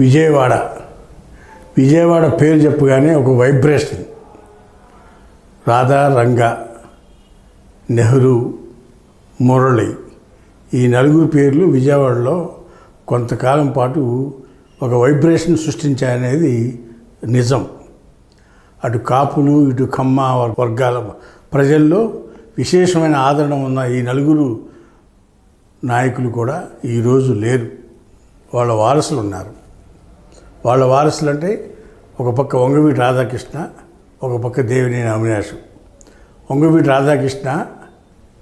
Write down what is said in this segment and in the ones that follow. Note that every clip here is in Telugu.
విజయవాడ. విజయవాడ పేరు చెప్పగానే ఒక వైబ్రేషన్. రాధా రంగా నెహ్రూ మురళి ఈ నలుగురు పేర్లు విజయవాడలో కొంతకాలం పాటు ఒక వైబ్రేషన్ సృష్టించాయనేది నిజం. అటు కాపులు ఇటు కమ్మ వర్గాల ప్రజల్లో విశేషమైన ఆదరణ ఉన్న ఈ నలుగురు నాయకులు కూడా ఈరోజు లేరు. వాళ్ళ వారసులు ఉన్నారు. వాళ్ళ వారసులు అంటే ఒక పక్క వంగవీటి రాధాకృష్ణ ఒక పక్క దేవినేని అవినాష్ వంగవీటి రాధాకృష్ణ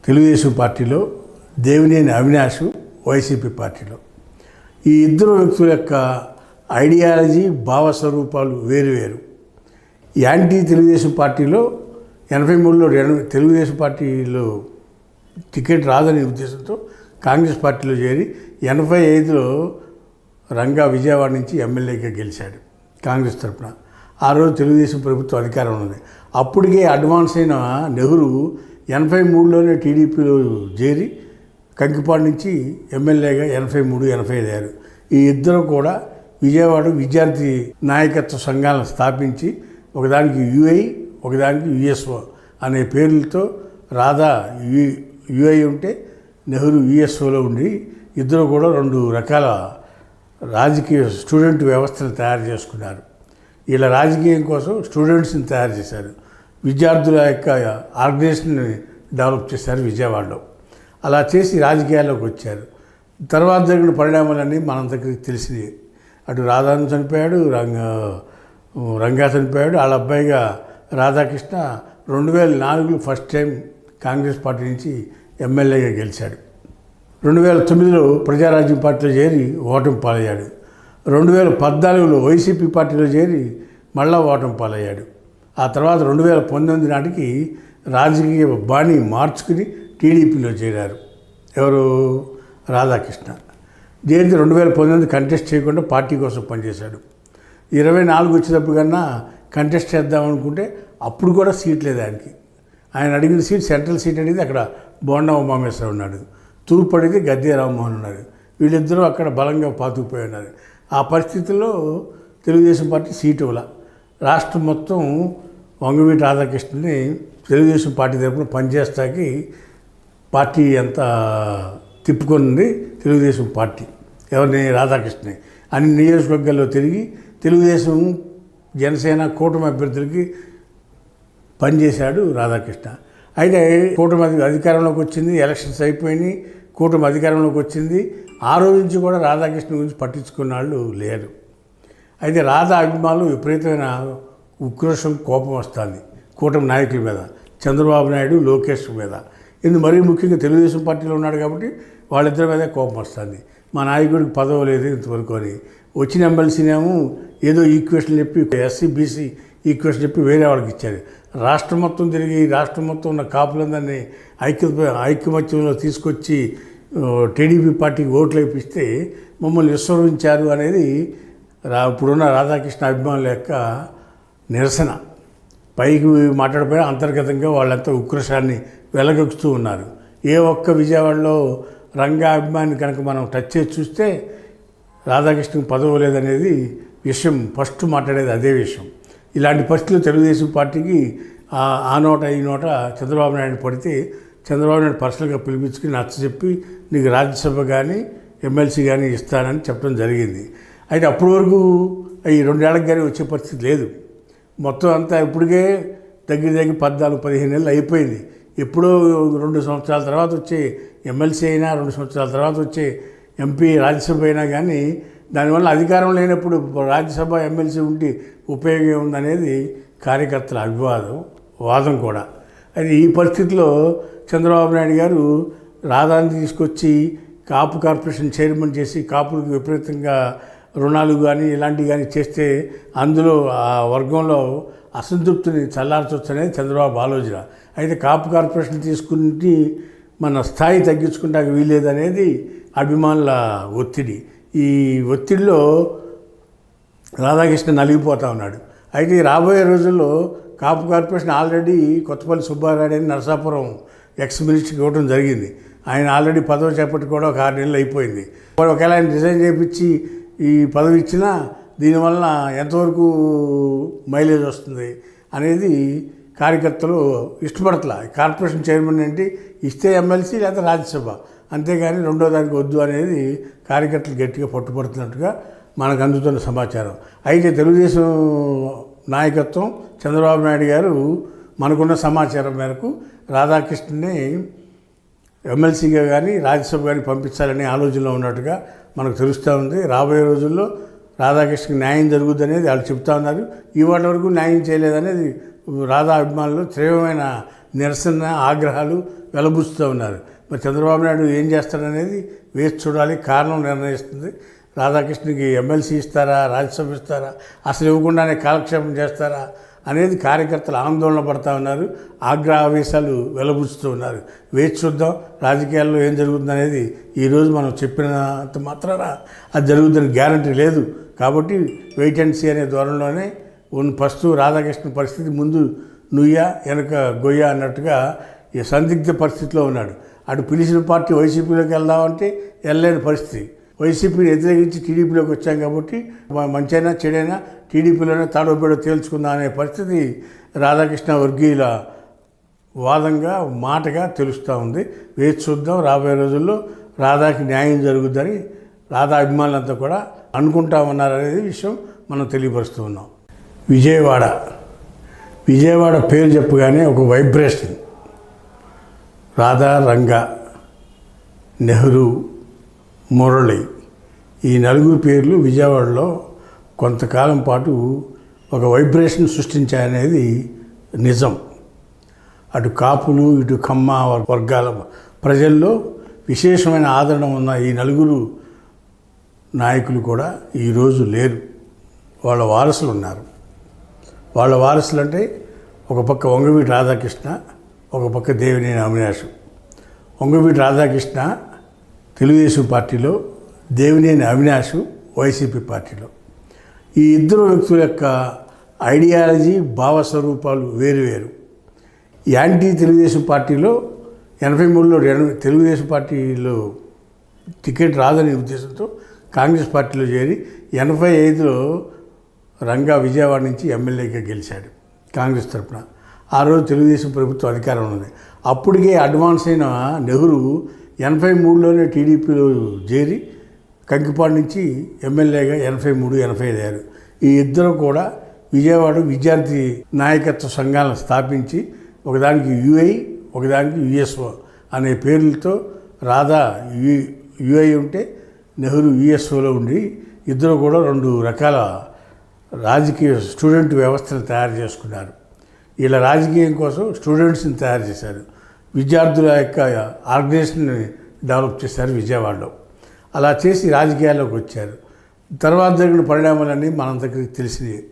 తెలుగుదేశం పార్టీలో దేవినేని అవినాష్ వైసీపీ పార్టీలో. ఈ ఇద్దరు వ్యక్తుల యొక్క ఐడియాలజీ భావస్వరూపాలు వేరు వేరు. యాంటీ తెలుగుదేశం పార్టీలో ఎనభై మూడులో తెలుగుదేశం పార్టీలో టికెట్ రాదనే ఉద్దేశంతో కాంగ్రెస్ పార్టీలో చేరి ఎనభై ఐదులో రంగా విజయవాడ నుంచి ఎమ్మెల్యేగా గెలిచాడు కాంగ్రెస్ తరఫున ఆ రోజు తెలుగుదేశం ప్రభుత్వం అధికారంలో ఉంది. అప్పటికే అడ్వాన్స్ అయిన నెహ్రూ ఎనభై మూడులోనే టీడీపీలో చేరి కంకిపాడు నుంచి ఎమ్మెల్యేగా ఎనభై మూడు ఎనభై ఐదు అయ్యారు. ఈ ఇద్దరు కూడా విజయవాడ విద్యార్థి నాయకత్వ సంఘాలను స్థాపించి ఒకదానికి యుఐ ఒకదానికి యుఎస్ఓ అనే పేర్లతో రాధా యు యుఐ ఉంటే నెహ్రూ యుఎస్ఓలో ఉండి ఇద్దరు కూడా రెండు రకాల రాజకీయ స్టూడెంట్ వ్యవస్థను తయారు చేసుకున్నారు. ఇలా రాజకీయం కోసం స్టూడెంట్స్ని తయారు చేశారు. విద్యార్థుల యొక్క ఆర్గనైజేషన్ని డెవలప్ చేశారు విజయవాడలో. అలా చేసి రాజకీయాల్లోకి వచ్చారు. తర్వాత జరిగిన పరిణామాలన్నీ మన దగ్గరికి తెలిసినాయి. అటు రాధాను చనిపోయాడు రంగ రంగా చనిపోయాడు. వాళ్ళ అబ్బాయిగా రాధాకృష్ణ రెండు వేల నాలుగులో ఫస్ట్ టైం కాంగ్రెస్ పార్టీ నుంచి ఎమ్మెల్యేగా గెలిచాడు. రెండు వేల తొమ్మిదిలో ప్రజారాజ్యం పార్టీలో చేరి ఓటమి పాలయ్యాడు. రెండు వేల పద్నాలుగులో వైసీపీ పార్టీలో చేరి మళ్ళా ఓటమి పాలయ్యాడు. ఆ తర్వాత రెండు వేల పంతొమ్మిది నాటికి రాజకీయ బాణి మార్చుకుని టీడీపీలో చేరారు. ఎవరు? రాధాకృష్ణ. జయంతి రెండు వేల పంతొమ్మిది కంటెస్ట్ చేయకుండా పార్టీ కోసం పనిచేశాడు. ఇరవై నాలుగు వచ్చేటప్పుడు కన్నా కంటెస్ట్ చేద్దాం అనుకుంటే అప్పుడు కూడా సీట్ లేదు ఆయనకి. ఆయన అడిగిన సీట్ సెంట్రల్ సీట్ అడిగింది అక్కడ బోండా ఉమామేశ్వర ఉన్నాడు. తూర్పడిది గద్దె రామ్మోహన్ ఉన్నారు వీళ్ళిద్దరూ అక్కడ బలంగా పాతుకుపోయి ఉన్నారు. ఆ పరిస్థితుల్లో తెలుగుదేశం పార్టీ సీటు ఇవ్వాల. రాష్ట్రం మొత్తం వంగవీటి రాధాకృష్ణని తెలుగుదేశం పార్టీ తరఫున పనిచేస్తాకి పార్టీ అంతా తిప్పుకుంది తెలుగుదేశం పార్టీ. ఎవరిని? రాధాకృష్ణని. అన్ని నియోజకవర్గాల్లో తిరిగి తెలుగుదేశం జనసేన కూటమి అభ్యర్థులకి పనిచేశాడు రాధాకృష్ణ. అయితే కూటమి అధికారంలోకి వచ్చింది ఎలక్షన్స్ అయిపోయినాయి కూటమి అధికారంలోకి వచ్చింది. ఆ రోజు నుంచి కూడా రాధాకృష్ణ గురించి పట్టించుకున్న వాళ్ళు లేరు. అయితే రాధా అభిమానులు విపరీతమైన ఉక్రోషం కోపం వస్తుంది కూటమి నాయకుల మీద. చంద్రబాబు నాయుడు లోకేష్ మీద. ఇది మరీ ముఖ్యంగా తెలుగుదేశం పార్టీలో ఉన్నాడు కాబట్టి వాళ్ళిద్దరి మీద కోపం వస్తుంది. మా నాయకుడికి పదవి లేదు ఇంతవరకు అని. వచ్చిన ఎమ్మెల్సీనేమో ఏదో ఈక్వేషన్ చెప్పి ఎస్సీ బీసీ ఈక్వేషన్ చెప్పి వేరే వాళ్ళకి ఇచ్చారు. రాష్ట్రం మొత్తం తిరిగి రాష్ట్రం మొత్తం ఉన్న కాపులందరినీ ఐక్య ఐక్యమత్యంలో తీసుకొచ్చి టీడీపీ పార్టీకి ఓట్లు వేపిస్తే మమ్మల్ని విస్మరించారు అనేది రా ఇప్పుడున్న రాధాకృష్ణ అభిమానుల యొక్క నిరసన. పైకి మాట్లాడిపోయినా అంతర్గతంగా వాళ్ళంతా ఉక్రోషాన్ని వెలగొక్కుతూ ఉన్నారు. ఏ ఒక్క విజయవాడలో రంగా అభిమాని కనుక మనం టచ్ చేసి చూస్తే రాధాకృష్ణకి పదవి లేదనేది విషయం ఫస్ట్ మాట్లాడేది అదే విషయం. ఇలాంటి పరిస్థితులు తెలుగుదేశం పార్టీకి ఆ ఆ నోట ఈ నోట చంద్రబాబు నాయుడు పడితే చంద్రబాబు నాయుడు పర్సనల్గా పిలిపించుకుని నచ్చ చెప్పి నీకు రాజ్యసభ కానీ ఎమ్మెల్సీ కానీ ఇస్తానని చెప్పడం జరిగింది. అయితే అప్పటి వరకు ఈ రెండేళ్ళకి కానీ వచ్చే పరిస్థితి లేదు. మొత్తం అంతా ఇప్పటికే దగ్గర దగ్గర పద్నాలుగు పదిహేను నెలలు అయిపోయింది. ఎప్పుడో రెండు సంవత్సరాల తర్వాత వచ్చే ఎమ్మెల్సీ అయినా రెండు సంవత్సరాల తర్వాత వచ్చే ఎంపీ రాజ్యసభ అయినా కానీ దానివల్ల అధికారం లేనప్పుడు రాజ్యసభ ఎమ్మెల్సీ ఉంటే ఉపయోగం ఉందనేది కార్యకర్తల అభివాదం వాదం కూడా. అది ఈ పరిస్థితిలో చంద్రబాబు నాయుడు గారు రాధాని తీసుకొచ్చి కాపు కార్పొరేషన్ చైర్మన్ చేసి కాపులకు విపరీతంగా రుణాలు కానీ ఇలాంటివి కానీ చేస్తే అందులో ఆ వర్గంలో అసంతృప్తిని చల్లార్చవచ్చు అనేది చంద్రబాబు ఆలోచన. అయితే కాపు కార్పొరేషన్ తీసుకుని మన స్థాయి తగ్గించుకుంటానికి వీలేదనేది అభిమానుల ఒత్తిడి. ఈ ఒత్తిడిలో రాధాకృష్ణ నలిగిపోతా ఉన్నాడు. అయితే రాబోయే రోజుల్లో కాపు కార్పొరేషన్ ఆల్రెడీ కొత్తపల్లి సుబ్బారాయుడు అని నరసాపురం ఎక్స్ మినిస్టర్కి ఇవ్వడం జరిగింది. ఆయన ఆల్రెడీ పదవి చేపట్టి కూడా ఒక ఆరు నెలలు అయిపోయింది. ఒకవేళ ఆయన డిజైన్ చేయించి ఈ పదవి ఇచ్చినా దీనివల్ల ఎంతవరకు మైలేజ్ వస్తుంది అనేది కార్యకర్తలు ఇష్టపడట్లా. కార్పొరేషన్ చైర్మన్ ఏంటి? ఇస్తే ఎమ్మెల్సీ లేదా రాజ్యసభ. అంతేగాని రెండో దానికి వద్దు అనేది కార్యకర్తలు గట్టిగా పట్టుబడుతున్నట్టుగా మనకు అందుతున్న సమాచారం. అయితే తెలుగుదేశం నాయకత్వం చంద్రబాబు నాయుడు గారు మనకున్న సమాచారం మేరకు రాధాకృష్ణని ఎమ్మెల్సీగా కానీ రాజ్యసభ కానీ పంపించాలనే ఆలోచనలో ఉన్నట్టుగా మనకు తెలుస్తూ ఉంది. రాబోయే రోజుల్లో రాధాకృష్ణకి న్యాయం జరుగుద్ది అనేది వాళ్ళు చెప్తా ఉన్నారు. ఇవాటి వరకు న్యాయం చేయలేదనేది రాధా అభిమానులు తీవ్రమైన నిరసన ఆగ్రహాలు వెలబుస్తూ ఉన్నారు. మరి చంద్రబాబు నాయుడు ఏం చేస్తాడనేది వేచి చూడాలి కారణం నిర్ణయిస్తుంది. రాధాకృష్ణకి ఎమ్మెల్సీ ఇస్తారా రాజ్యసభ ఇస్తారా అసలు ఇవ్వకుండానే కాలక్షేపం చేస్తారా అనేది కార్యకర్తలు ఆందోళన పడతా ఉన్నారు ఆగ్రహావేశాలు వెలబుచ్చుతూ ఉన్నారు. వేచి చూద్దాం రాజకీయాల్లో ఏం జరుగుతుంది అనేది ఈరోజు మనం చెప్పినంత మాత్రాన అది జరుగుతుందని గ్యారంటీ లేదు. కాబట్టి వెయిట్ అండ్ సీ అనే ధోరణిలోనే ఉన్న ఫస్ట్ రాధాకృష్ణ పరిస్థితి ముందు నుయ్య వెనక గొయ్య అన్నట్టుగా ఈ సందిగ్ధ పరిస్థితిలో ఉన్నాడు. అటు పిలిచిన పార్టీ వైసీపీలోకి వెళ్దామంటే వెళ్ళలేని పరిస్థితి. వైసీపీని వ్యతిరేకించి టీడీపీలోకి వచ్చాం కాబట్టి మంచైనా చెడైనా టీడీపీలోనే తాడోపేడో తేల్చుకుందాం అనే పరిస్థితి రాధాకృష్ణ వర్గీయుల వాదంగా మాటగా తెలుస్తూ ఉంది. వేచి చూద్దాం. రాబోయే రోజుల్లో రాధాకి న్యాయం జరుగుద్దని రాధా అభిమానులంతా కూడా అనుకుంటా ఉన్నారనేది విషయం మనం తెలియపరుస్తూ ఉన్నాం. విజయవాడ. విజయవాడ పేరు చెప్పగానే ఒక వైబ్రేషన్. రాధా రంగ నెహ్రూ మురళి. ఈ నలుగురు పేర్లు విజయవాడలో కొంతకాలం పాటు ఒక వైబ్రేషన్ సృష్టించాయనేది నిజం. అటు కాపులు ఇటు కమ్మ వర్గాల ప్రజల్లో విశేషమైన ఆదరణ ఉన్న ఈ నలుగురు నాయకులు కూడా ఈరోజు లేరు. వాళ్ళ వారసులు ఉన్నారు. వాళ్ళ వారసులు అంటే ఒక పక్క వంగవీటి రాధాకృష్ణ ఒక పక్క దేవినేని అవినాష్. వంగవీటి రాధాకృష్ణ తెలుగుదేశం పార్టీలో దేవినేని అవినాష్ వైసీపీ పార్టీలో. ఈ ఇద్దరు వ్యక్తుల యొక్క ఐడియాలజీ భావస్వరూపాలు వేరు వేరు. యాంటీ తెలుగుదేశం పార్టీలో ఎనభై మూడులో ఎనభై తెలుగుదేశం పార్టీలో టికెట్ రాదనే ఉద్దేశంతో కాంగ్రెస్ పార్టీలో చేరి ఎనభై ఐదులో రంగా విజయవాడ నుంచి ఎమ్మెల్యేగా గెలిచాడు కాంగ్రెస్ తరపున. ఆ రోజు తెలుగుదేశం ప్రభుత్వం అధికారంలో ఉంది. అప్పటికే అడ్వాన్స్ అయిన నెహ్రూ ఎనభై మూడులోనే టీడీపీలో చేరి కంకిపాడు నుంచి ఎమ్మెల్యేగా ఎనభై మూడు ఎనభై ఐదు అయ్యారు. ఈ ఇద్దరు కూడా విజయవాడ విద్యార్థి నాయకత్వ సంఘాలను స్థాపించి ఒకదానికి యుఐ ఒకదానికి యుఎస్ఓ అనే పేర్లతో రాధా యు యుఐ ఉంటే నెహ్రూ యుఎస్ఓలో ఉండి ఇద్దరు కూడా రెండు రకాల రాజకీయ స్టూడెంట్ వ్యవస్థను తయారు చేసుకున్నారు. ఇలా రాజకీయం కోసం స్టూడెంట్స్ని తయారు చేశారు. విద్యార్థుల యొక్క ఆర్గనైజేషన్ని డెవలప్ చేశారు విజయవాడలో. అలా చేసి రాజకీయాల్లోకి వచ్చారు. తర్వాత జరిగిన పరిణామాలన్నీ మనందరికీ తెలిసినవి.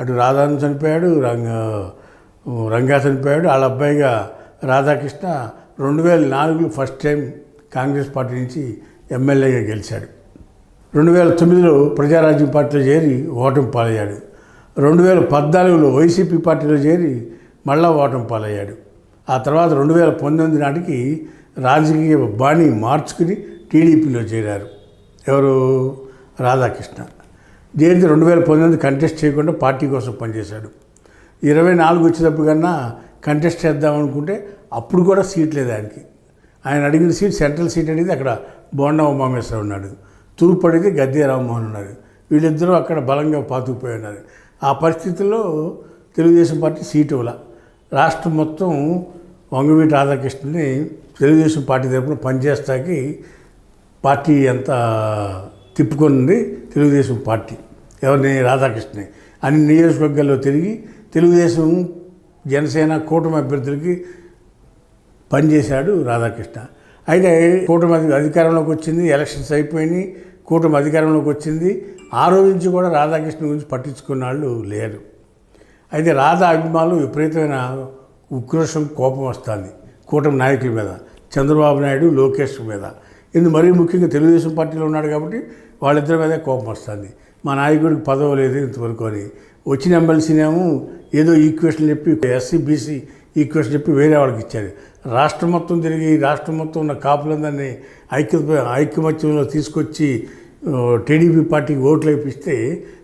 అటు రాధాను చనిపోయాడు రంగ రంగా చనిపోయాడు. వాళ్ళ అబ్బాయిగా రాధాకృష్ణ రెండు వేల నాలుగులో ఫస్ట్ టైం కాంగ్రెస్ పార్టీ నుంచి ఎమ్మెల్యేగా గెలిచాడు. రెండు వేల తొమ్మిదిలో ప్రజారాజ్యం పార్టీలో చేరి ఓటమి పాలయ్యాడు. రెండు వేల పద్నాలుగులో వైసీపీ పార్టీలో చేరి మళ్ళా ఓటమి పాలయ్యాడు. ఆ తర్వాత రెండు వేల పంతొమ్మిది నాటికి రాజకీయ బాణి మార్చుకుని టీడీపీలో చేరారు. ఎవరు? రాధాకృష్ణ. జయంతి రెండు వేల పంతొమ్మిది కంటెస్ట్ చేయకుండా పార్టీ కోసం పనిచేశాడు. ఇరవై నాలుగు వచ్చేటప్పుడు కన్నా కంటెస్ట్ చేద్దాం అనుకుంటే అప్పుడు కూడా సీట్ లేదు ఆయనకి. ఆయన అడిగిన సీట్ సెంట్రల్ సీట్ అనేది అక్కడ బోండా ఉమామేశ్వర ఉన్నాడు. తూర్పు అడిగితే గద్దే రామ్మోహన్ ఉన్నారు వీళ్ళిద్దరూ అక్కడ బలంగా పాతుకుపోయి ఉన్నారు. ఆ పరిస్థితుల్లో తెలుగుదేశం పార్టీ సీటు ఇవ్వాల. రాష్ట్రం మొత్తం వంగవీటి రాధాకృష్ణని తెలుగుదేశం పార్టీ తరఫున పనిచేస్తాకి పార్టీ అంతా తిప్పుకొనింది తెలుగుదేశం పార్టీ. ఎవరిని? రాధాకృష్ణని. అన్ని నియోజకవర్గాల్లో తిరిగి తెలుగుదేశం జనసేన కూటమి అభ్యర్థులకి పనిచేశాడు రాధాకృష్ణ. అయితే కూటమి అధికారంలోకి వచ్చింది ఎలక్షన్స్ అయిపోయినాయి కూటమి అధికారంలోకి వచ్చింది. ఆ రోజు నుంచి కూడా రాధాకృష్ణ గురించి పట్టించుకున్న వాళ్ళు లేరు. అయితే రాధా అభిమానులు విపరీతమైన ఉక్రోషం కోపం వస్తుంది. కూటమి నాయకుల మీద చంద్రబాబు నాయుడు లోకేష్ మీద. ఇది మరీ ముఖ్యంగా తెలుగుదేశం పార్టీలో ఉన్నాడు కాబట్టి వాళ్ళిద్దరి మీదే కోపం వస్తుంది. మా నాయకుడికి పదవి లేదు ఇంతవరకు అని. వచ్చిన ఎమ్మెల్సీనేమో ఏదో ఈక్వేషన్ చెప్పి ఎస్సీ బీసీ ఈక్వేషన్ చెప్పి వేరే వాళ్ళకి ఇచ్చారు. రాష్ట్రం మొత్తం తిరిగి రాష్ట్రం మొత్తం ఉన్న కాపులందరినీ ఐక్య ఐక్యమత్యంలో తీసుకొచ్చి టీడీపీ పార్టీకి ఓట్లు వేపిస్తే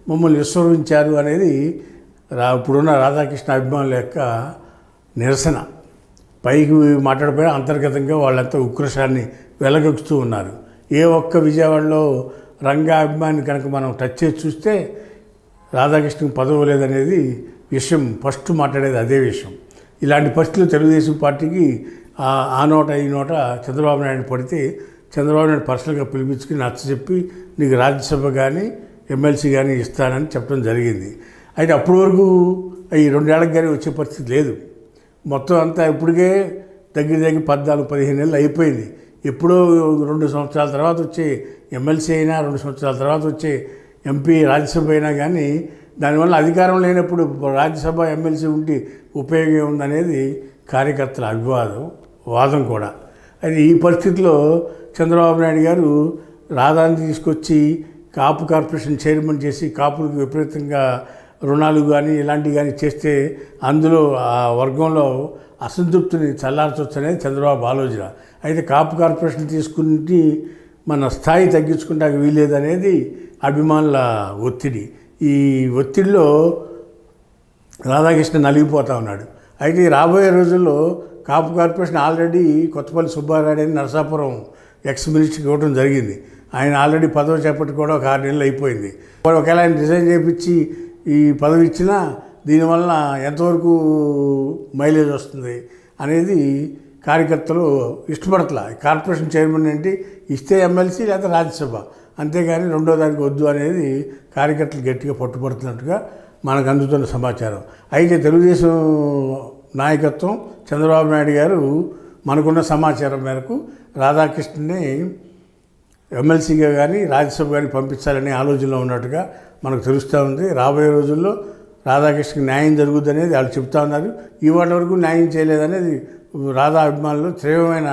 మమ్మల్ని విస్మరించారు అనేది రా ఇప్పుడున్న రాధాకృష్ణ అభిమానుల యొక్క నిరసన. పైకి మాట్లాడిపోయినా అంతర్గతంగా వాళ్ళంతా ఉక్రోషాన్ని వెలగొక్కుతూ ఉన్నారు. ఏ ఒక్క విజయవాడలో రంగాభిమాని కనుక మనం టచ్ చేసి చూస్తే రాధాకృష్ణకి పదవి లేదనేది విషయం ఫస్ట్ మాట్లాడేది అదే విషయం. ఇలాంటి పరిస్థితులు తెలుగుదేశం పార్టీకి ఆ- ఆ నోట ఈ నోట చంద్రబాబు నాయుడు పడితే చంద్రబాబు నాయుడు పర్సనల్గా పిలిపించుకుని నచ్చ చెప్పి నీకు రాజ్యసభ కానీ ఎమ్మెల్సీ కానీ ఇస్తానని చెప్పడం జరిగింది. అయితే అప్పటి వరకు ఈ రెండేళ్ళకి కానీ వచ్చే పరిస్థితి లేదు. మొత్తం అంతా ఇప్పటికే దగ్గర దగ్గర పద్నాలుగు పదిహేను నెలలు అయిపోయింది. ఎప్పుడో రెండు సంవత్సరాల తర్వాత వచ్చే ఎమ్మెల్సీ అయినా రెండు సంవత్సరాల తర్వాత వచ్చే ఎంపీ రాజ్యసభ అయినా కానీ దానివల్ల అధికారం లేనప్పుడు రాజ్యసభ ఎమ్మెల్సీ ఉంటే ఉపయోగం ఉందనేది కార్యకర్తల అభివాదం వాదం కూడా. అది ఈ పరిస్థితిలో చంద్రబాబు నాయుడు గారు రాధాని తీసుకొచ్చి కాపు కార్పొరేషన్ చైర్మన్ చేసి కాపులకు విపరీతంగా రుణాలు కానీ ఇలాంటివి కానీ చేస్తే అందులో ఆ వర్గంలో అసంతృప్తిని చల్లార్చవచ్చు అనేది చంద్రబాబు ఆలోచన. అయితే కాపు కార్పొరేషన్ తీసుకుని మన స్థాయి తగ్గించుకుంటానికి వీలేదనేది అభిమానుల ఒత్తిడి. ఈ ఒత్తిడిలో రాధాకృష్ణ నలిగిపోతా ఉన్నాడు. అయితే రాబోయే రోజుల్లో కాపు కార్పొరేషన్ ఆల్రెడీ కొత్తపల్లి సుబ్బారాయుడు అని నరసాపురం ఎక్స్ మినిస్టర్కి ఇవ్వడం జరిగింది. ఆయన ఆల్రెడీ పదవి చేపట్టి కూడా ఒక ఆరు నెలలు అయిపోయింది. ఒకవేళ ఆయన రిజైన్ చేయించి ఈ పదవి ఇచ్చినా దీనివల్ల ఎంతవరకు మైలేజ్ వస్తుంది అనేది కార్యకర్తలు ఇష్టపడట్ల. కార్పొరేషన్ చైర్మన్ ఏంటి? ఇస్తే ఎమ్మెల్సీ లేదా రాజ్యసభ. అంతేగాని రెండో దానికి వద్దు అనేది కార్యకర్తలు గట్టిగా పట్టుబడుతున్నట్టుగా మనకు అందుతున్న సమాచారం. అయితే తెలుగుదేశం నాయకత్వం చంద్రబాబు నాయుడు గారు మనకున్న సమాచారం మేరకు రాధాకృష్ణని ఎమ్మెల్సీగా కానీ రాజ్యసభ కానీ పంపించాలనే ఆలోచనలో ఉన్నట్టుగా మనకు తెలుస్తూ ఉంది. రాబోయే రోజుల్లో రాధాకృష్ణకి న్యాయం జరుగుద్ది అనేది వాళ్ళు చెప్తా ఉన్నారు. ఇవాటి వరకు న్యాయం చేయలేదనేది రాధా అభిమానులు తీవ్రమైన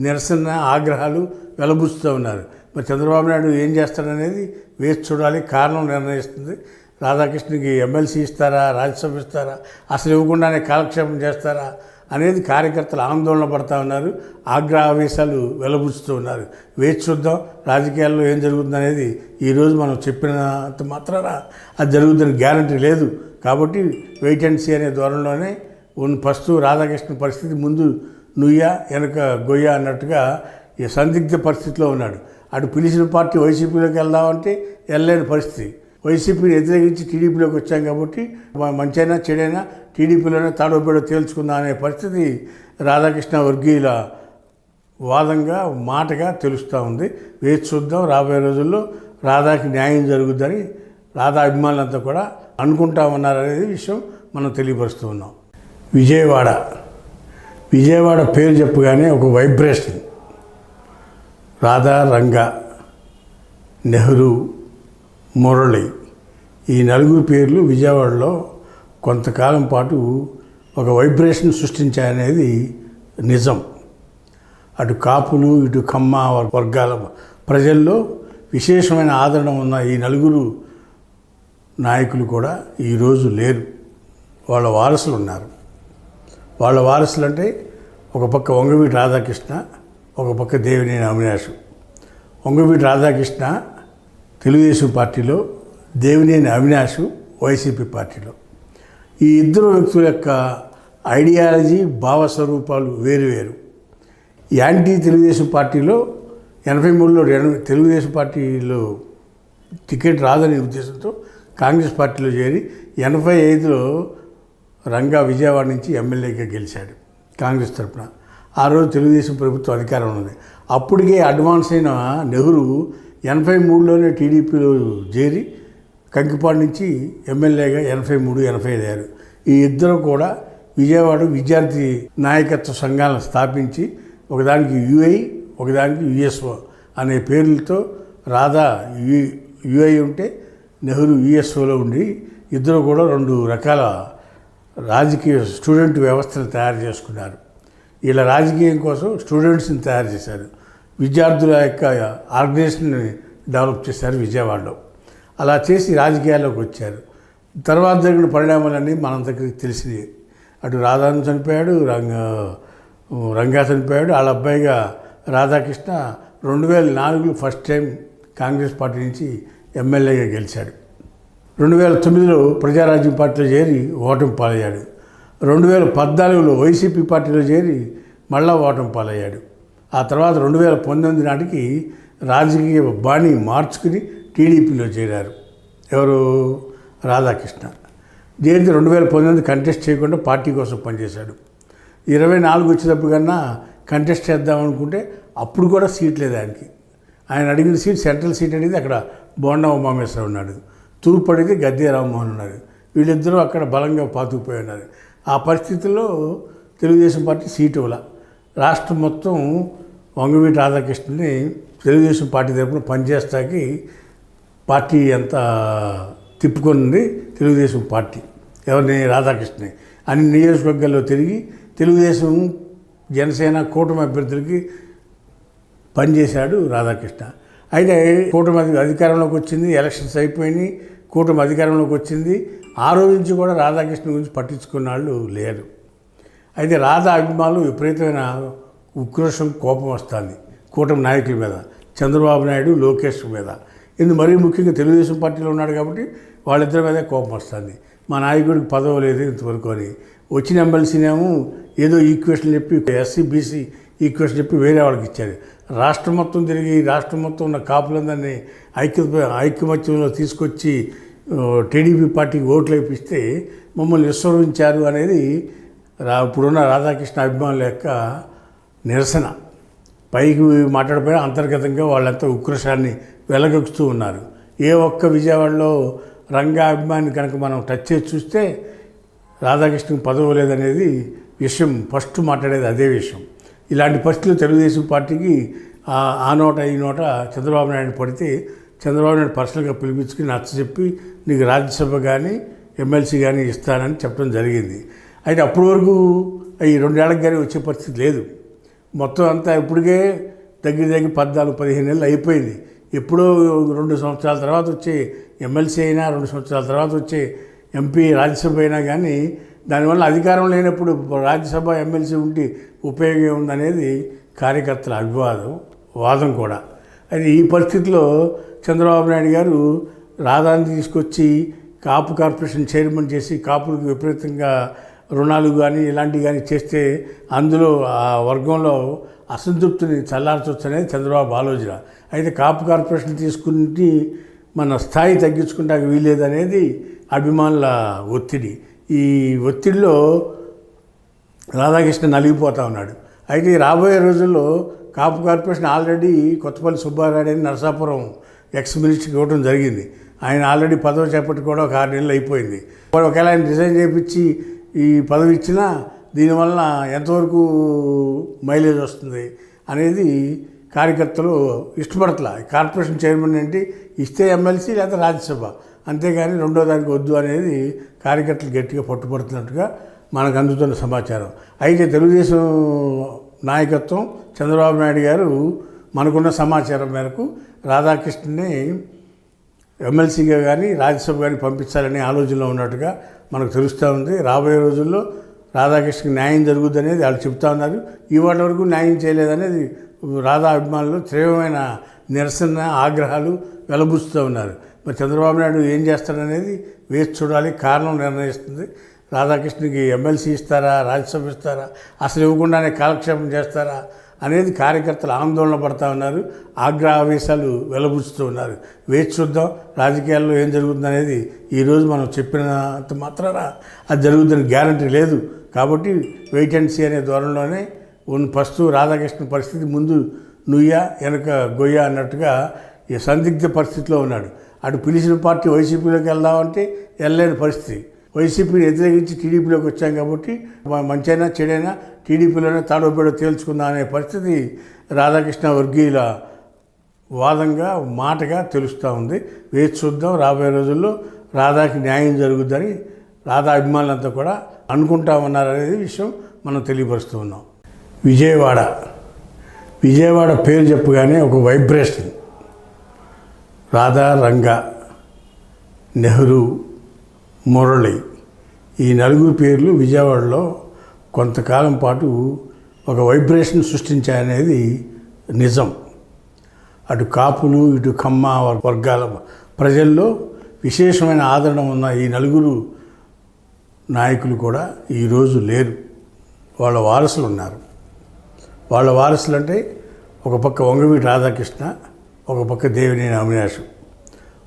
నిరసన ఆగ్రహాలు వెలబుస్తూ ఉన్నారు. మరి చంద్రబాబు నాయుడు ఏం చేస్తాడనేది వేచి చూడాలి కారణం నిర్ణయిస్తుంది. రాధాకృష్ణకి ఎమ్మెల్సీ ఇస్తారా రాజ్యసభ ఇస్తారా అసలు ఇవ్వకుండానే కాలక్షేపం చేస్తారా అనేది కార్యకర్తలు ఆందోళన పడతా ఉన్నారు ఆగ్రహావేశాలు వెలబుచ్చుతూ ఉన్నారు. వేచి చూద్దాం రాజకీయాల్లో ఏం జరుగుతుంది అనేది ఈరోజు మనం చెప్పినంత మాత్రాన అది జరుగుతుందని గ్యారంటీ లేదు. కాబట్టి వెయిట్ అండ్ సీ అనే ధోరణిలోనే ఉన్న ఫస్ట్ రాధాకృష్ణ పరిస్థితి ముందు నుయ్య వెనక గొయ్య అన్నట్టుగా ఈ సందిగ్ధ పరిస్థితిలో ఉన్నాడు. అటు పిలిచిన పార్టీ వైసీపీలోకి వెళ్దామంటే వెళ్ళలేని పరిస్థితి. వైసీపీని వ్యతిరేకించి టీడీపీలోకి వచ్చాం కాబట్టి మంచైనా చెడైనా టీడీపీలోనే తాడోపేడో తేల్చుకుందా అనే పరిస్థితి రాధాకృష్ణ వర్గీయుల వాదంగా మాటగా తెలుస్తూ ఉంది. వేచి చూద్దాం. రాబోయే రోజుల్లో రాధాకి న్యాయం జరుగుద్దని రాధా అభిమానులంతా కూడా అనుకుంటా ఉన్నారనేది విషయం మనం తెలియపరుస్తూ ఉన్నాం. విజయవాడ. విజయవాడ పేరు చెప్పగానే ఒక వైబ్రేషన్. రాధా రంగా నెహ్రూ మురళి ఈ నలుగురు పేర్లు విజయవాడలో కొంతకాలం పాటు ఒక వైబ్రేషన్ సృష్టించాయనేది నిజం. అటు కాపులు ఇటు కమ్మ వర్గాల ప్రజల్లో విశేషమైన ఆదరణ ఉన్న ఈ నలుగురు నాయకులు కూడా ఈరోజు లేరు. వాళ్ళ వారసులు ఉన్నారు. వాళ్ళ వారసులు అంటే ఒక పక్క వంగవీటి రాధాకృష్ణ ఒక పక్క దేవినేని అవినాష్. వంగవీటి రాధాకృష్ణ తెలుగుదేశం పార్టీలో దేవినేని అవినాష్ వైసీపీ పార్టీలో. ఈ ఇద్దరు వ్యక్తుల యొక్క ఐడియాలజీ భావస్వరూపాలు వేరు వేరు. యాంటీ తెలుగుదేశం పార్టీలో ఎనభై మూడులో ఎన- తెలుగుదేశం పార్టీలో టికెట్ రాదనే ఉద్దేశంతో కాంగ్రెస్ పార్టీలో చేరి ఎనభై ఐదులో రంగా విజయవాడ నుంచి ఎమ్మెల్యేగా గెలిచాడు కాంగ్రెస్ తరఫున ఆ రోజు తెలుగుదేశం ప్రభుత్వం అధికారంలో ఉంది. అప్పటికే అడ్వాన్స్ అయిన నెహ్రూ ఎనభై మూడులోనే టీడీపీలో చేరి కంకిపాడు నుంచి ఎమ్మెల్యేగా ఎనభై మూడు ఎనభై ఐదు అయ్యారు. ఈ ఇద్దరు కూడా విజయవాడ విద్యార్థి నాయకత్వ సంఘాలను స్థాపించి ఒకదానికి యుఐ ఒకదానికి యుఎస్ఓ అనే పేర్లతో రాధా యు యుఐ ఉంటే నెహ్రూ యుఎస్ఓలో ఉండి ఇద్దరు కూడా రెండు రకాల రాజకీయ స్టూడెంట్ వ్యవస్థను తయారు చేసుకున్నారు. ఇలా రాజకీయం కోసం స్టూడెంట్స్ని తయారు చేశారు. విద్యార్థుల యొక్క ఆర్గనైజేషన్ని డెవలప్ చేశారు విజయవాడలో. అలా చేసి రాజకీయాల్లోకి వచ్చారు. తర్వాత జరిగిన పరిణామాలన్నీ మనందరికీ తెలిసినవి అటు రాధాను చనిపోయాడు రంగ రంగా చనిపోయాడు వాళ్ళ అబ్బాయిగా రాధాకృష్ణ రెండు వేల నాలుగులో ఫస్ట్ టైం కాంగ్రెస్ పార్టీ నుంచి ఎమ్మెల్యేగా గెలిచాడు. రెండు వేల తొమ్మిదిలో ప్రజారాజ్యం పార్టీలో చేరి ఓటమి పాలయ్యాడు. రెండు వేల పద్నాలుగులో వైసీపీ పార్టీలో చేరి మళ్ళా ఓటమి పాలయ్యాడు. ఆ తర్వాత రెండు వేల పంతొమ్మిది నాటికి రాజకీయ బాణి మార్చుకుని టీడీపీలో చేరారు. ఎవరు? రాధాకృష్ణ. జయంతి రెండు వేల పంతొమ్మిది కంటెస్ట్ చేయకుండా పార్టీ కోసం పనిచేశాడు. ఇరవై నాలుగు వచ్చేటప్పుడు కన్నా కంటెస్ట్ చేద్దాం అనుకుంటే అప్పుడు కూడా సీట్ లేదు ఆయనకి. ఆయన అడిగిన సీట్ సెంట్రల్ సీట్ అనేది అక్కడ బోండా ఉమామేశ్వరం ఉన్నాడు. తూర్పు అడిగితే గద్దె రామ్మోహన్ ఉన్నారు వీళ్ళిద్దరూ అక్కడ బలంగా పాతుకుపోయి ఉన్నారు. ఆ పరిస్థితుల్లో తెలుగుదేశం పార్టీ సీటు ఇవ్వాల. రాష్ట్రం మొత్తం వంగవీటి రాధాకృష్ణని తెలుగుదేశం పార్టీ తరఫున పనిచేస్తాకి పార్టీ అంతా తిప్పుకొనింది తెలుగుదేశం పార్టీ. ఎవరిని? రాధాకృష్ణని. అన్ని నియోజకవర్గాల్లో తిరిగి తెలుగుదేశం జనసేన కూటమి అభ్యర్థులకి పనిచేశాడు రాధాకృష్ణ. అయితే కూటమి అధికారంలోకి వచ్చింది ఎలక్షన్స్ అయిపోయినాయి కూటమి అధికారంలోకి వచ్చింది. ఆ రోజు నుంచి కూడా రాధాకృష్ణ గురించి పట్టించుకున్న వాళ్ళు లేరు. అయితే రాధా అభిమానులు విపరీతమైన ఉక్రోషం కోపం వస్తుంది కూటమి నాయకుల మీద. చంద్రబాబు నాయుడు లోకేష్ మీద. ఇది మరీ ముఖ్యంగా తెలుగుదేశం పార్టీలో ఉన్నాడు కాబట్టి వాళ్ళిద్దరి మీద కోపం వస్తుంది. మా నాయకుడికి పదవి లేదు ఇంతవరకు అని. వచ్చిన ఎమ్మెల్సీనేమో ఏదో ఈక్వేషన్ చెప్పి ఎస్సీ బీసీ ఈక్వేషన్ చెప్పి వేరే వాళ్ళకి ఇచ్చారు. రాష్ట్రం మొత్తం తిరిగి రాష్ట్రం మొత్తం ఉన్న కాపులందరినీ ఐక్య ఐక్యమత్యంలో తీసుకొచ్చి టీడీపీ పార్టీకి ఓట్లు వేపిస్తే మమ్మల్ని విస్మరించారు అనేది రా ఇప్పుడున్న రాధాకృష్ణ అభిమానుల యొక్క నిరసన. పైకి మాట్లాడిపోయినా అంతర్గతంగా వాళ్ళంతా ఉక్రోషాన్ని వెలగొక్కుతూ ఉన్నారు. ఏ ఒక్క విజయవాడలో రంగా అభిమాని కనుక మనం టచ్ చేసి చూస్తే రాధాకృష్ణ పదవి లేదనేది విషయం ఫస్ట్ మాట్లాడేది అదే విషయం. ఇలాంటి పరిస్థితులు తెలుగుదేశం పార్టీకి ఆ- ఆ నోట ఈ నోట చంద్రబాబు నాయుడు పడితే చంద్రబాబు నాయుడు పర్సనల్గా పిలిపించుకుని నచ్చ చెప్పి నీకు రాజ్యసభ కానీ ఎమ్మెల్సీ కానీ ఇస్తానని చెప్పడం జరిగింది. అయితే అప్పటి వరకు ఈ రెండేళ్ళకి కానీ వచ్చే పరిస్థితి లేదు. మొత్తం అంతా ఇప్పటికే దగ్గర దగ్గర పద్నాలుగు పదిహేను నెలలు అయిపోయింది. ఎప్పుడో రెండు సంవత్సరాల తర్వాత వచ్చే ఎమ్మెల్సీ అయినా రెండు సంవత్సరాల తర్వాత వచ్చే ఎంపీ రాజ్యసభ అయినా కానీ దానివల్ల అధికారం లేనప్పుడు రాజ్యసభ ఎమ్మెల్సీ ఉంటే ఉపయోగం ఉందనేది కార్యకర్తల అభివాదం వాదం కూడా. అయితే ఈ పరిస్థితిలో చంద్రబాబు నాయుడు గారు రాధాని తీసుకొచ్చి కాపు కార్పొరేషన్ చైర్మన్ చేసి కాపులకు విపరీతంగా రుణాలు కానీ ఇలాంటివి కానీ చేస్తే అందులో ఆ వర్గంలో అసంతృప్తిని చల్లార్చొచ్చనేది చంద్రబాబు ఆలోచన. అయితే కాపు కార్పొరేషన్ తీసుకుని మన స్థాయి తగ్గించుకుంటానికి వీలేదనేది అభిమానుల ఒత్తిడి. ఈ ఒత్తిడిలో రాధాకృష్ణ నలిగిపోతా ఉన్నాడు. అయితే రాబోయే రోజుల్లో కాపు కార్పొరేషన్ ఆల్రెడీ కొత్తపల్లి సుబ్బారాయుడు అని నరసాపురం ఎక్స్ మినిస్టర్కి ఇవ్వడం జరిగింది. ఆయన ఆల్రెడీ పదవి చేపట్టి కూడా ఒక ఆరు నెలలు అయిపోయింది. ఒకవేళ ఆయన రిజైన్ చేయించి ఈ పదవి ఇచ్చినా దీనివల్ల ఎంతవరకు మైలేజ్ వస్తుంది అనేది కార్యకర్తలు ఇష్టపడట్ల. కార్పొరేషన్ చైర్మన్ ఏంటి? ఇస్తే ఎమ్మెల్సీ లేదా రాజ్యసభ. అంతేగాని రెండో దానికి వద్దు అనేది కార్యకర్తలు గట్టిగా పట్టుబడుతున్నట్టుగా మనకు అందుతున్న సమాచారం. అయితే తెలుగుదేశం నాయకత్వం చంద్రబాబు నాయుడు గారు మనకున్న సమాచారం మేరకు రాధాకృష్ణని ఎమ్మెల్సీగా కానీ రాజ్యసభ కానీ పంపించాలనే ఆలోచనలో ఉన్నట్టుగా మనకు తెలుస్తూ ఉంది. రాబోయే రోజుల్లో రాధాకృష్ణకి న్యాయం జరుగుద్ది అనేది వాళ్ళు చెప్తా ఉన్నారు. ఇవాటి వరకు న్యాయం చేయలేదనేది రాధా అభిమానులు తీవ్రమైన నిరసన ఆగ్రహాలు వెలబుస్తూ ఉన్నారు. మరి చంద్రబాబు నాయుడు ఏం చేస్తాడనేది వేచి చూడాలి కారణం నిర్ణయిస్తుంది. రాధాకృష్ణకి ఎమ్మెల్సీ ఇస్తారా రాజ్యసభ ఇస్తారా అసలు ఇవ్వకుండానే కాలక్షేపం చేస్తారా అనేది కార్యకర్తలు ఆందోళన పడతా ఉన్నారు. ఆగ్రహ ఆవేశాలు వెలబుచ్చుతూ ఉన్నారు. వేచి చూద్దాం రాజకీయాల్లో ఏం జరుగుతుంది అనేది ఈరోజు మనం చెప్పినంత మాత్రాన అది జరుగుతుందని గ్యారంటీ లేదు. కాబట్టి వెయిట్ అండ్ సీ అనే ధోరణిలోనే ఉన్న ఫస్ట్ రాధాకృష్ణ పరిస్థితి ముందు నుయ్య వెనక గొయ్య అన్నట్టుగా ఈ సందిగ్ధ పరిస్థితిలో ఉన్నాడు. అటు పిలిచిన పార్టీ వైసీపీలోకి వెళ్దామంటే వెళ్ళలేని పరిస్థితి. వైసీపీని వ్యతిరేకించి టీడీపీలోకి వచ్చాం కాబట్టి మంచైనా చెడైనా టీడీపీలోనే తాడోపేడో తేల్చుకుందాం అనే పరిస్థితి రాధాకృష్ణ వర్గీయుల వాదంగా మాటగా తెలుస్తూ ఉంది. వేచి చూద్దాం. రాబోయే రోజుల్లో రాధాకి న్యాయం జరుగుద్దని రాధా అభిమానులంతా కూడా అనుకుంటా ఉన్నారనేది విషయం మనం తెలియపరుస్తూ ఉన్నాం. విజయవాడ. విజయవాడ పేరు చెప్పగానే ఒక వైబ్రేషన్. రాధా రంగా నెహ్రూ మురళి ఈ నలుగురు పేర్లు విజయవాడలో కొంతకాలం పాటు ఒక వైబ్రేషన్ సృష్టించాయనేది నిజం. అటు కాపులు ఇటు కమ్మ వర్గాల ప్రజల్లో విశేషమైన ఆదరణ ఉన్న ఈ నలుగురు నాయకులు కూడా ఈరోజు లేరు. వాళ్ళ వారసులు ఉన్నారు. వాళ్ళ వారసులు అంటే ఒక పక్క వంగవీటి రాధాకృష్ణ ఒక పక్క దేవినేని అవినాష్.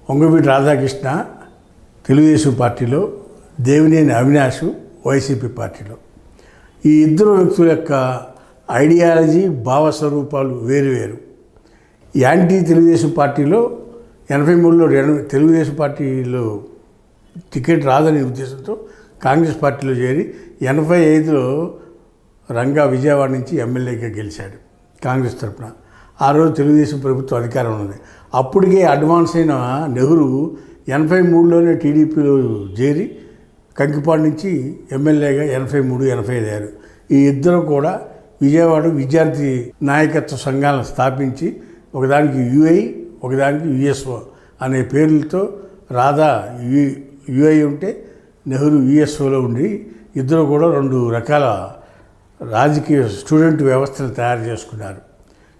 వంగవీటి రాధాకృష్ణ తెలుగుదేశం పార్టీలో దేవినేని అవినాష్ వైసీపీ పార్టీలో. ఈ ఇద్దరు వ్యక్తుల యొక్క ఐడియాలజీ భావస్వరూపాలు వేరు వేరు. యాంటీ తెలుగుదేశం పార్టీలో ఎనభై మూడులో ఎన- తెలుగుదేశం పార్టీలో టికెట్ రాదనే ఉద్దేశంతో కాంగ్రెస్ పార్టీలో చేరి ఎనభై ఐదులో రంగా విజయవాడ నుంచి ఎమ్మెల్యేగా గెలిచాడు కాంగ్రెస్ తరఫున ఆ రోజు తెలుగుదేశం ప్రభుత్వం అధికారంలో ఉంది. అప్పటికే అడ్వాన్స్ అయిన నెహ్రూ ఎనభై మూడులోనే టీడీపీలో చేరి కంకిపాడు నుంచి ఎమ్మెల్యేగా ఎనభై మూడు ఎనభై ఐదు అయ్యారు. ఈ ఇద్దరు కూడా విజయవాడ విద్యార్థి నాయకత్వ సంఘాలను స్థాపించి ఒకదానికి యుఐ ఒకదానికి యుఎస్ఓ అనే పేర్లతో రాధా యు యుఐ ఉంటే నెహ్రూ యుఎస్ఓలో ఉండి ఇద్దరు కూడా రెండు రకాల రాజకీయ స్టూడెంట్ వ్యవస్థను తయారు చేసుకున్నారు.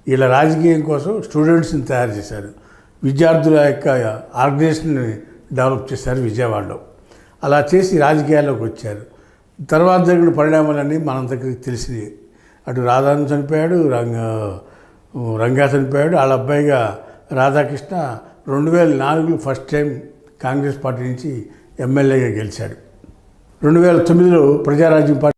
ఇలా రాజకీయం కోసం స్టూడెంట్స్ని తయారు చేశారు. విద్యార్థుల యొక్క ఆర్గనైజేషన్ని డెవలప్ చేశారు విజయవాడలో. అలా చేసి రాజకీయాల్లోకి వచ్చారు. తర్వాత జరిగిన పరిణామాలన్నీ దగ్గరికి తెలిసినవి అటు రాధాను చనిపోయాడు రంగ రంగా చనిపోయాడు. వాళ్ళ అబ్బాయిగా రాధాకృష్ణ రెండు వేల నాలుగులో ఫస్ట్ టైం కాంగ్రెస్ పార్టీ నుంచి ఎమ్మెల్యేగా గెలిచాడు రెండు వేల తొమ్మిదిలో ప్రజారాజ్యం పార్టీ